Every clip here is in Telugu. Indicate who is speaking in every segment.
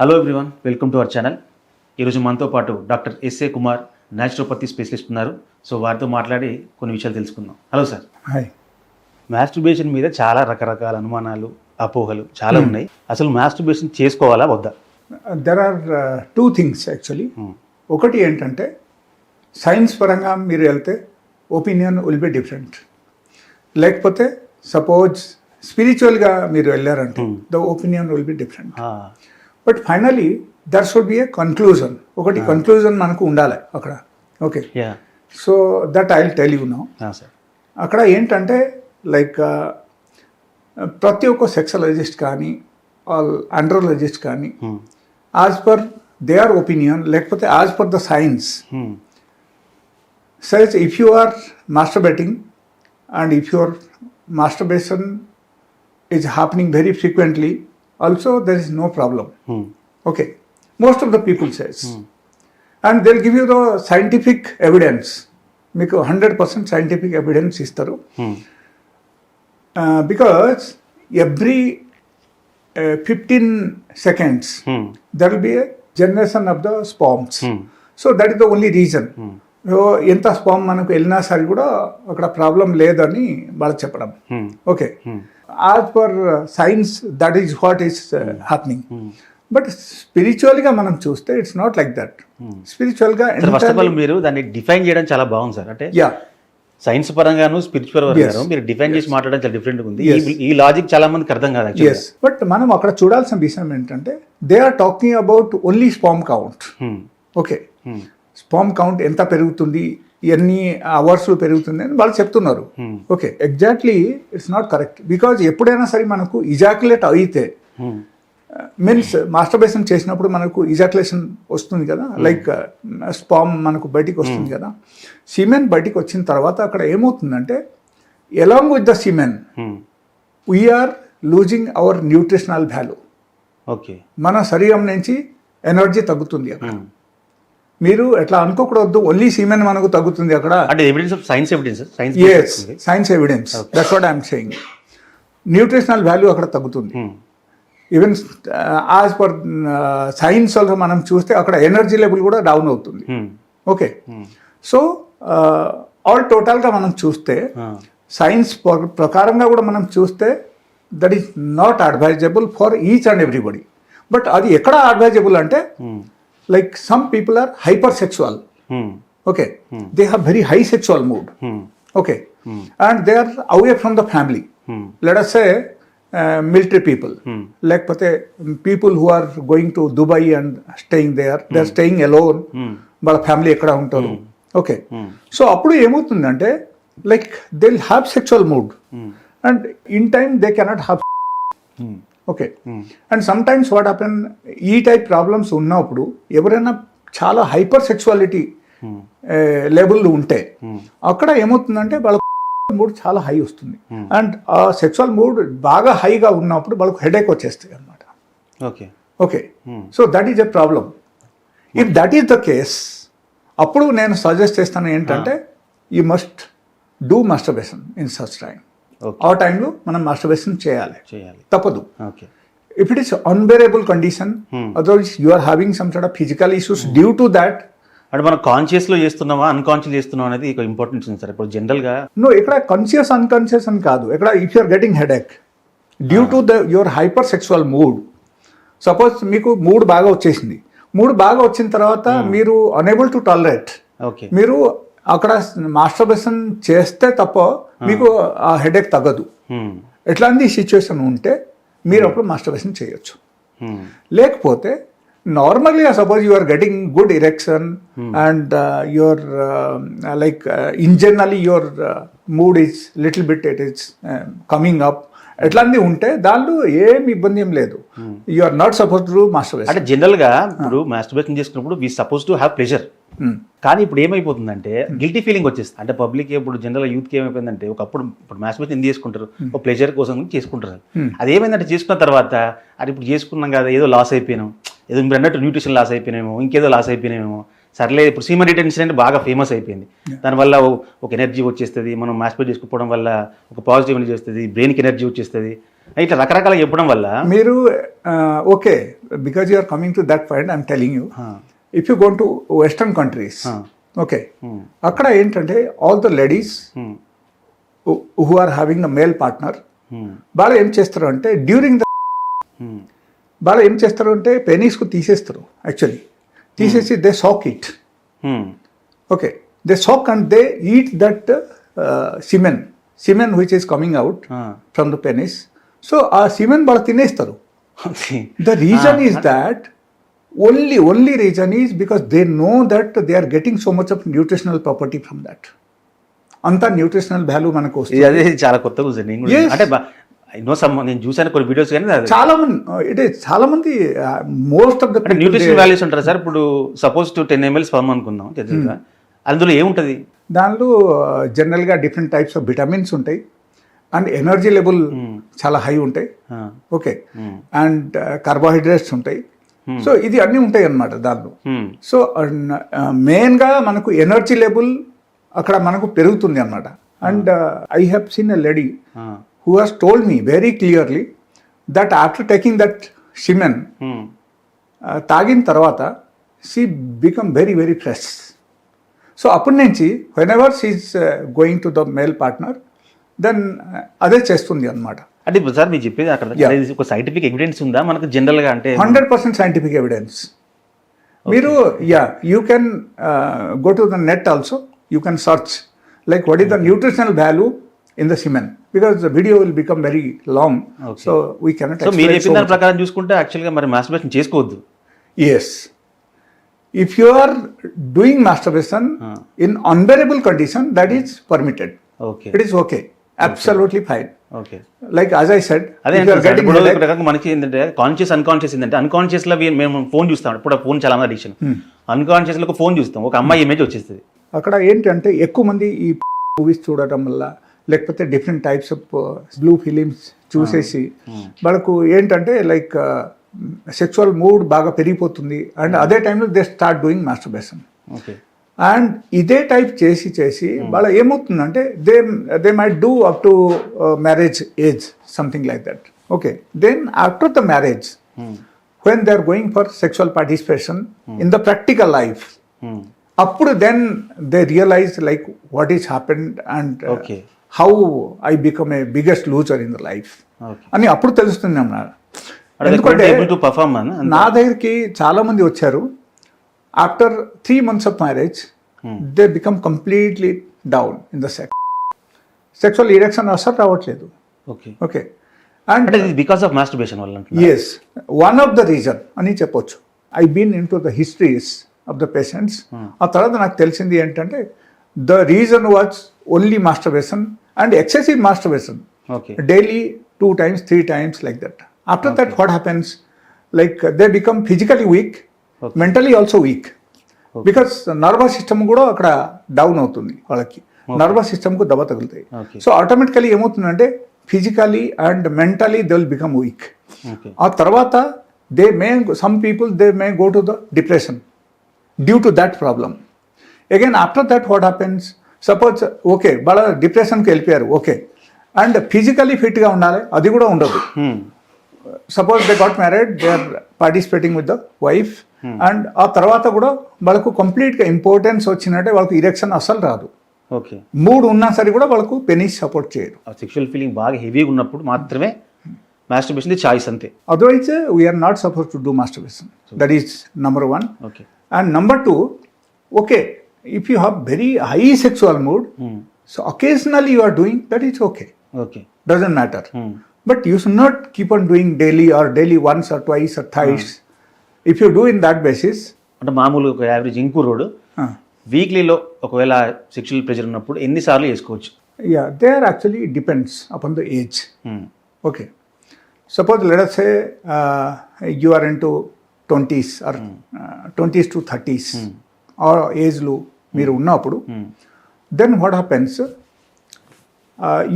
Speaker 1: Hello everyone welcome to our channel ఈరోజు మనతో పాటు doctor S A Kumar naturopathy specialist ఉన్నారు. సో వారితో మాట్లాడి కొన్ని విషయాలు తెలుసుకుందాం. హలో సార్
Speaker 2: హాయ్
Speaker 1: మాస్టర్బేషన్ మీద చాలా రకరకాల అనుమానాలు అపోహలు చాలా ఉన్నాయి. అసలు మాస్టర్బేషన్ చేసుకోవాలా వద్దా?
Speaker 2: There are two things actually
Speaker 1: Hmm.
Speaker 2: ఒకటి ఏంటంటే సైన్స్ పరంగా మీరు వెళ్తే ఒపీనియన్ విల్ బి డిఫరెంట్ లేకపోతే సపోజ్ స్పిరిచువల్గా మీరు వెళ్ళారంటే the opinion will be different but finally there should be a conclusion. ఒకటి కన్క్లూజన్ మనకు ఉండాలి అక్కడ. Okay.
Speaker 1: Yeah.
Speaker 2: So that I tell you now. అక్కడ ఏంటంటే లైక్ ప్రతి ఒక్క సెక్సాలజిస్ట్ కానీ ఆండ్రాలజిస్ట్ కానీ. యాజ్ పర్ దేర్ ఒపీనియన్ లేకపోతే as per the science
Speaker 1: Hmm.
Speaker 2: says if you are masturbating and if your masturbation is happening very there is no problem
Speaker 1: Hmm.
Speaker 2: okay most of the people says and they'll give you the scientific evidence మీకు హండ్రెడ్ పర్సెంట్ సైంటిఫిక్ ఎవిడెన్స్ ఇస్తారు
Speaker 1: Hmm.
Speaker 2: Because every fifteen seconds
Speaker 1: Hmm.
Speaker 2: There will be generation of the sperms
Speaker 1: Hmm.
Speaker 2: So that is the only reason ఎంత స్పామ్ మనకు వెళ్ళినా సరే కూడా అక్కడ ప్రాబ్లం లేదని వాళ్ళకి చెప్పడం
Speaker 1: Hmm.
Speaker 2: Okay as per science that is what is happening but స్పిరిచువల్గా మనం చూస్తే ఇట్స్ నాట్ లైక్ దట్ స్పిరిచువల్గా
Speaker 1: సార్ ఫస్ట్ ఆఫ్ ఆల్ మీరు దాన్ని డిఫైన్ చేయడం చాలా బాగుంది సార్ అంటే
Speaker 2: యా
Speaker 1: సైన్స్ పరంగాను స్పిరిచువల్ పరంగాను మీరు డిఫైన్ చేసి మాట్లాడడం చాలా డిఫరెంట్ ఉంది. ఈ- లాజిక్ చాలా మందికి అర్థం కాదు.
Speaker 2: ఎస్ బట్ మనం అక్కడ చూడాల్సిన విషయం ఏంటంటే they are talking about only sperm count. Okay. Sperm count ఎంత పెరుగుతుంది? ఎన్ని అవర్స్ పెరుగుతుంది అని వాళ్ళు చెప్తున్నారు.
Speaker 1: Hmm.
Speaker 2: Okay exactly it's not correct because ఎప్పుడైనా సరే మనకు ఇజాక్యులేట్ అయితే
Speaker 1: Hmm.
Speaker 2: మీన్స్ మాస్టర్బేషన్ చేసినప్పుడు మనకు ఇజాక్యులేషన్ వస్తుంది కదా. లైక్ స్పామ్ మనకు బయటికి వస్తుంది కదా. సిమెన్ బయటికి వచ్చిన తర్వాత అక్కడ ఏమవుతుందంటే along with the semen
Speaker 1: Hmm.
Speaker 2: We're losing our nutritional value
Speaker 1: okay
Speaker 2: మన శరీరం నుంచి ఎనర్జీ తగ్గుతుంది అక్కడ.
Speaker 1: Hmm.
Speaker 2: మీరు ఎట్లా అనుకోకూడదు ఓన్లీ సీమెన్ మనకు తగ్గుతుంది అక్కడ.
Speaker 1: అంటే evidence of science evidence science
Speaker 2: yes science evidence that's what I'm saying nutritional value అక్కడ తగ్గుతుంది.
Speaker 1: Hmm.
Speaker 2: Even as per science also మనం చూస్తే అక్కడ ఎనర్జీ లెవెల్ కూడా డౌన్ అవుతుంది.
Speaker 1: Hmm.
Speaker 2: ఓకే సో ఆల్ టోటల్గా మనం చూస్తే
Speaker 1: Ah.
Speaker 2: సైన్స్ ప్రకారంగా కూడా మనం చూస్తే that is not advisable for each and everybody but అది ఎక్కడ అడ్వైజబుల్ అంటే
Speaker 1: Hmm.
Speaker 2: Like some people are hyper sexual
Speaker 1: Hmm.
Speaker 2: Okay they have very high sexual mood
Speaker 1: Hmm.
Speaker 2: Okay and they are away from the family
Speaker 1: Hmm.
Speaker 2: Let say military people
Speaker 1: Hmm.
Speaker 2: లేకపోతే people who are going to Dubai and staying they are they are staying alone
Speaker 1: Hmm.
Speaker 2: వాళ్ళ ఫ్యామిలీ ఎక్కడ ఉంటారు ఓకే
Speaker 1: Hmm.
Speaker 2: సో అప్పుడు ఏమవుతుందంటే like they will have sexual mood
Speaker 1: Hmm.
Speaker 2: And in time they cannot have
Speaker 1: Hmm.
Speaker 2: Okay
Speaker 1: Hmm.
Speaker 2: And some times what happen ఈ టైప్ ప్రాబ్లమ్స్ ఉన్నప్పుడు ఎవరైనా చాలా హైపర్ సెక్చువాలిటీ
Speaker 1: Hmm.
Speaker 2: లెవెల్ ఉంటే
Speaker 1: Hmm.
Speaker 2: అక్కడ ఏమవుతుందంటే వాళ్ళ మూడ్ చాలా హై వస్తుంది
Speaker 1: Hmm.
Speaker 2: And uh sexual mood బాగా హైగా ఉన్నప్పుడు వాళ్ళకు హెడేక్ వచ్చేస్తాయి అనమాట
Speaker 1: okay
Speaker 2: okay
Speaker 1: Hmm.
Speaker 2: So that is a problem if that is the case అప్పుడు నేను సజెస్ట్ చేస్తాను ఏంటంటే you must do masturbation in such time
Speaker 1: okay
Speaker 2: ఆ టైంలో మనం మాస్టర్బేషన్ చేయాలి.
Speaker 1: చేయాలి.
Speaker 2: తప్పదు.
Speaker 1: Okay.
Speaker 2: If it is unbearable condition
Speaker 1: Hmm.
Speaker 2: Otherwise you are having some sort of physical issues due to that
Speaker 1: అంటే మనం కాన్షియస్లో చేస్తున్నామా అన్కాన్షియస్ చేస్తున్నాం అనేది ఒక ఇంపార్టెన్స్ ఉంది సార్. ఇప్పుడు జనరల్గా
Speaker 2: నో ఇక్కడ కాన్షియస్ అన్కాన్షియస్ అని కాదు. ఇక్కడ if you're getting headache due to the your hyper sexual mood suppose మీకు మూడ్ బాగా వచ్చేసింది. మూడ్ బాగా వచ్చిన తర్వాత మీరు అనేబుల్ టు టాలరేట్
Speaker 1: ఓకే
Speaker 2: మీరు అక్కడ మాస్టర్బేషన్ చేస్తే తప్ప మీకు ఆ హెడేక్ తగ్గదు. ఎట్లాంటి సిచ్యువేషన్ ఉంటే మీరు అప్పుడు మాస్టర్బేషన్ చేయొచ్చు. లేకపోతే normally suppose you are getting good erection and your like in generally your mood is little bit it is coming up ఎట్లాంటి ఉంటే దాంట్లో ఏం ఇబ్బంది ఏం లేదు. You are not suppose to master
Speaker 1: అంటే జనరల్గా ఇప్పుడు మాస్టర్బేషన్ చేసుకున్నప్పుడు we suppose to have pleasure కానీ ఇప్పుడు ఏమైపోతుందంటే గిల్టీ ఫీలింగ్ వచ్చేస్తుంది. అంటే పబ్లిక్ ఇప్పుడు జనరల్ యూత్కి ఏమైపోయిందంటే ఒకప్పుడు ఇప్పుడు మాస్టర్బేషన్ ఎందుకు చేసుకుంటారు? ఒక ప్లెజర్ కోసం చేసుకుంటారు. అది ఏమైందంటే చేసుకున్న తర్వాత అది ఇప్పుడు చేసుకున్నాం కదా ఏదో లాస్ అయిపోయినాం. ఏదో మీరు అన్నట్టు న్యూట్రిషన్ లాస్ అయిపోయినామో ఇంకేదో లాస్ అయిపోయినామో సర్లే ఇప్పుడు రిటెన్షన్ అంటే బాగా ఫేమస్ అయిపోయింది. దానివల్ల ఒక ఎనర్జీ వచ్చేస్తుంది మనం మాస్పేట్ చేసుకోవడం వల్ల ఒక పాజిటివ్ ఎనర్జీ వస్తుంది బ్రెయిన్కి ఎనర్జీ వచ్చేస్తుంది. ఇట్లా రకరకాల చెప్పడం వల్ల
Speaker 2: మీరు okay because you are coming to that point I'm telling you if you gone to western countries okay అక్కడ ఏంటంటే all the ladies who are having the male partner వాళ్ళు ఏం చేస్తారు అంటే డ్యూరింగ్ ద వాళ్ళు ఏం చేస్తారు అంటే పెనీస్కు తీసేస్తారు యాక్చువల్లీ తీసేసి they suck it okay they suck and they eat that semen semen which is coming out from the penis so ఆ సిమెన్ వాళ్ళు తినేస్తారు. The reason is that only only reason is because they know that they are getting so much of nutritional property from that అంతా న్యూట్రిషనల్ వాల్యూ మనకు వస్తుంది.
Speaker 1: అదే చాలా
Speaker 2: Yes.
Speaker 1: అంటే సమ్ నేను చూసాను కొన్ని వీడియోస్ కానీ
Speaker 2: చాలా మంది ఇట్ చాలా మంది మోస్ట్ ఆఫ్ ద
Speaker 1: అంటే న్యూట్రిషన్ వాల్యూస్ ఉంటారు సార్? ఇప్పుడు సపోజ్ టు టెన్ ఎంఎల్స్ పమ్ అనుకుందాం జనరల్గా అందులో ఏముంటది?
Speaker 2: దానిలో జనరల్గా డిఫరెంట్ టైప్స్ ఆఫ్ విటమిన్స్ ఉంటాయి. అండ్ ఎనర్జీ లెవెల్ చాలా హై ఉంటాయి. ఓకే అండ్ కార్బోహైడ్రేట్స్ ఉంటాయి. సో ఇది అన్నీ ఉంటాయి అన్నమాట దానిలో సో మెయిన్గా మనకు ఎనర్జీ లెవెల్ అక్కడ మనకు పెరుగుతుంది అనమాట and I have seen a lady
Speaker 1: ఆ,
Speaker 2: who has told me very clearly that after taking that semen
Speaker 1: um,
Speaker 2: తాగిన తర్వాత she become very very fresh so అప్పటి నుంచి whenever she is going to the male partner then అదే చేస్తుంది అనమాట
Speaker 1: అంటే ఇప్పుడు సార్ మీరు చెప్పేది అక్కడ ఒక సైంటిఫిక్ ఎవిడెన్స్ ఉందా? మనకు జనరల్గా అంటే
Speaker 2: హండ్రెడ్ పర్సెంట్ సైంటిఫిక్ ఎవిడెన్స్ మీరు yeah you can go to the net also you can search like what is the nutritional value in the semen because the video will become very long. So we cannot
Speaker 1: so మీరు చెప్పిన దాని ప్రకారం చూసుకుంటే యాక్చువల్గా మరి మాస్టర్బేషన్ చేసుకోవద్దు.
Speaker 2: Yes if you are doing masturbation. In unbearable condition that is permitted
Speaker 1: okay
Speaker 2: it is okay absolutely fine
Speaker 1: okay
Speaker 2: like as I said
Speaker 1: అదే మనకి ఏంటంటే కాన్షియస్ అన్కాన్షియస్ ఏంటంటే అన్కాన్షియస్లో మేము ఫోన్ చూస్తాం. ఇప్పుడు ఫోన్ చాలా మంది అడిక్షన్ అన్కాన్షియస్లో ఒక ఫోన్ చూస్తాం. ఒక అమ్మాయి ఇమేజ్ వచ్చేస్తుంది.
Speaker 2: అక్కడ ఏంటంటే ఎక్కువ మంది ఈ మూవీస్ చూడటం వల్ల లేకపోతే different types of blue films చూసేసి వాళ్ళకు ఏంటంటే లైక్ సెక్చువల్ మూడ్ బాగా పెరిగిపోతుంది. అండ్ అదే టైంలో they start doing masturbation
Speaker 1: okay
Speaker 2: and ఇదే టైప్ చేసి చేసి వాళ్ళ ఏమవుతుందంటే they they might do up to marriage age something like that okay then after the marriage when they are going for sexual participation in the practical life అప్పుడు then they realise like what is happened and. How I become a biggest loser in the life అని అప్పుడు తెలుస్తుంది
Speaker 1: అంటే
Speaker 2: ఎందుకంటే నా దగ్గరికి చాలా మంది వచ్చారు. After three months of marriage they become completely down in the sex sexual erection అసలు రావట్లేదు.
Speaker 1: Okay
Speaker 2: okay and
Speaker 1: because of masturbation వల్ల.
Speaker 2: Yes one of the reason అని చెప్పొచ్చు. I been into the histories of the patients ఆ తర్వాత నాకు తెలిసింది ఏంటంటే the reason was only masturbation and excessive masturbation two times three times like that. After that what happens? Like they become physically weak
Speaker 1: Okay.
Speaker 2: mentally also weak. Because nervous system కూడా అక్కడ డౌన్ అవుతుంది వాళ్ళకి. నర్వస్ సిస్టమ్కు దెబ్బ తగులుతాయి. సో ఆటోమేటికలీ ఏమవుతుందంటే physically and mentally they will become weak ఆ తర్వాత they may some people they may go to the depression due to that problem again after that what happens suppose okay వాళ్ళ డిప్రెషన్కి వెళ్ళిపోయారు ఓకే అండ్ ఫిజికలీ ఫిట్గా ఉండాలి అది కూడా ఉండదు. Suppose they got married they are participating with the wife and ఆ తర్వాత కూడా వాళ్ళకు కంప్లీట్గా ఇంపార్టెన్స్ వచ్చినట్టే వాళ్ళకు ఇరెక్షన్ అస్సలు రాదు.
Speaker 1: ఓకే
Speaker 2: మూడు ఉన్నా సరే కూడా వాళ్ళకు పెనీస్ సపోర్ట్ చేయరు.
Speaker 1: ఆ సెక్షువల్ ఫీలింగ్ బాగా హెవీగా ఉన్నప్పుడు మాత్రమే మాస్టర్బేషన్ చాయిస్ అంతే.
Speaker 2: Otherwise we're not suppose to do masturbation that is number one
Speaker 1: okay
Speaker 2: and number two okay if you have very high sexual mood so occasionally you are doing that is okay
Speaker 1: okay
Speaker 2: doesn't matter but you should not keep on doing daily or daily once or twice or thrice if you do in that basis
Speaker 1: అంటే మామూలు ఒక యావరేజ్ ఇంకూ రోడ్ వీక్లీలో ఒకవేళ సెక్షువల్ ప్రెజర్ ఉన్నప్పుడు ఎన్నిసార్లు చేసుకోవచ్చు?
Speaker 2: Yeah they are actually depends upon the age okay suppose let say you are into twenties or twenties to thirties ఆ ఏజ్లో మీరు ఉన్నప్పుడు then what happens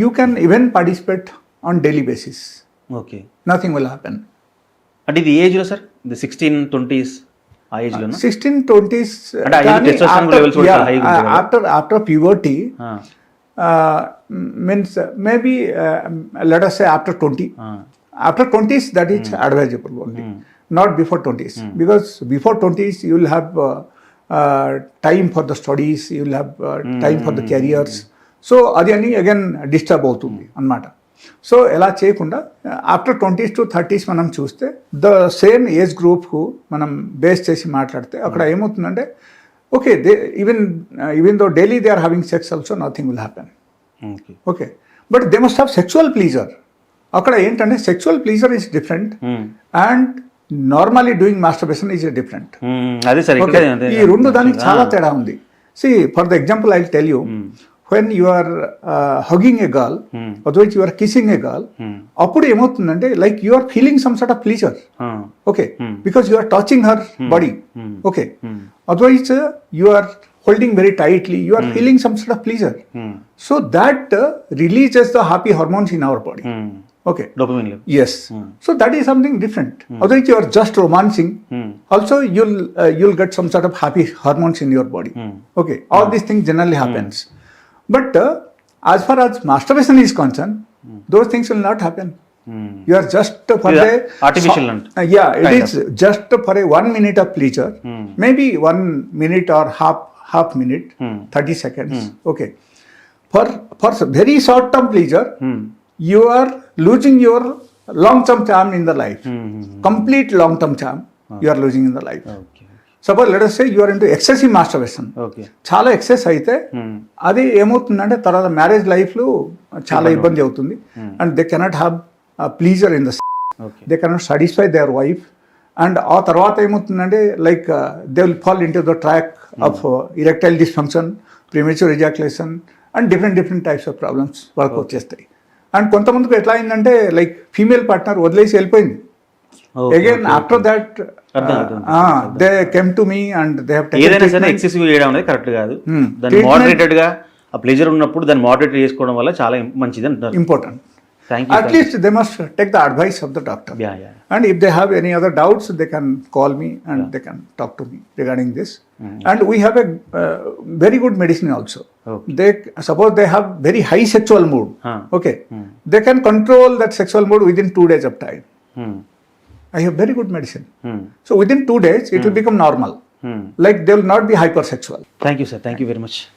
Speaker 2: you can even participate on daily basis
Speaker 1: okay
Speaker 2: nothing will happen
Speaker 1: అంటే ఇది ఏజ్లో సార్ ఇది సిక్స్టీన్ ట్వంటీస్ ఆ ఏజ్లో
Speaker 2: sixteen twenties? After after puberty means uh, maybe uh, let us say after 20 after 20s that is advisable only. Not before 20s because before 20s you will have time for the studies you will have uh, time for the careers. So అది అని అగైన్ డిస్టర్బ్ అవుతుంది అన్నమాట. సో ఎలా చేయకుండా ఆఫ్టర్ ట్వంటీస్ టు థర్టీస్ మనం చూస్తే ద సేమ్ ఏజ్ గ్రూప్కు మనం బేస్ చేసి మాట్లాడితే అక్కడ ఏమవుతుందంటే okay they even even though daily they are having sex also nothing will happen
Speaker 1: okay
Speaker 2: but they must have sexual pleasure అక్కడ ఏంటంటే sexual pleasure is different and normally doing masturbation is different
Speaker 1: అదే సార్ ఇక్కడ
Speaker 2: ఈ రెండు దానికి చాలా తేడా ఉంది. See for the example I tell you when you are hugging a girl otherwise you are kissing a girl అప్పుడు ఏమవుతుందంటే like you are feeling some sort of pleasure okay because you are touching her body okay otherwise you are holding very tightly you are feeling some sort of pleasure so that releases the happy hormones in our body Okay.
Speaker 1: Dopamine level.
Speaker 2: Yes. Mm. So that is something different. Mm. Otherwise, you are just romancing. Mm. Also, you'll uh, you'll get some sort of happy hormones in your body. Mm. Okay. All yeah. these things generally hmm. happens. Mm. But uh, as far as masturbation is concerned, mm. those things will not happen. Mm. You are just for
Speaker 1: yeah,
Speaker 2: a
Speaker 1: artificial. So,
Speaker 2: uh, yeah, it is of. just for a one minute of pleasure. Mm. Maybe one minute or half half minute, mm. thirty seconds. Mm. Okay. For for very short term pleasure. Mm you are losing your long term charm in the life. Complete long term charm you are losing in the life.
Speaker 1: Okay
Speaker 2: Suppose let us say you are into excessive masturbation.
Speaker 1: Okay
Speaker 2: చాలా ఎక్సెస్ అయితే అది ఏమవుతుందంటే తర్వాత మ్యారేజ్ లైఫ్లో చాలా ఇబ్బంది అవుతుంది. And they cannot have pleasure in the they cannot satisfy their wife and ఆ తర్వాత ఏమవుతుందంటే like they will fall into the track of erectile dysfunction premature ejaculation and different different types of problems వాళ్ళకి వచ్చేస్తాయి అండ్ కొంతమందికి ఎట్లా అయిందంటే లైక్ ఫీమేల్ పార్ట్నర్ వదిలేసి వెళ్ళిపోయింది. Again after that they came to me and they
Speaker 1: ఏదైనా సరే ఎక్సెసివ్ చేయడం అనేది కరెక్ట్ కాదు.
Speaker 2: Hmm.
Speaker 1: దాన్ని మోడరేటెడ్గా ఆ ప్లెజర్ ఉన్నప్పుడు దాన్ని మోడరేట్ చేసుకోవడం వల్ల చాలా మంచిది అంటున్నారు.
Speaker 2: Important
Speaker 1: Thank you.
Speaker 2: At thank least you. they must take the advice of the doctor.
Speaker 1: Yeah, yeah.
Speaker 2: And if they have any other doubts, they can call me and yeah. they can talk to me regarding this. Mm-hmm. And we have a uh, very good medicine also.
Speaker 1: Okay.
Speaker 2: They suppose they have very high sexual mood.
Speaker 1: Huh.
Speaker 2: Okay, mm. they can control that sexual mood within two days of time. Mm. I have very good medicine. Mm. So within two days, it mm. will hmm. become normal. Mm. Like they will not be hypersexual.
Speaker 1: Thank you, sir. Thank you very much.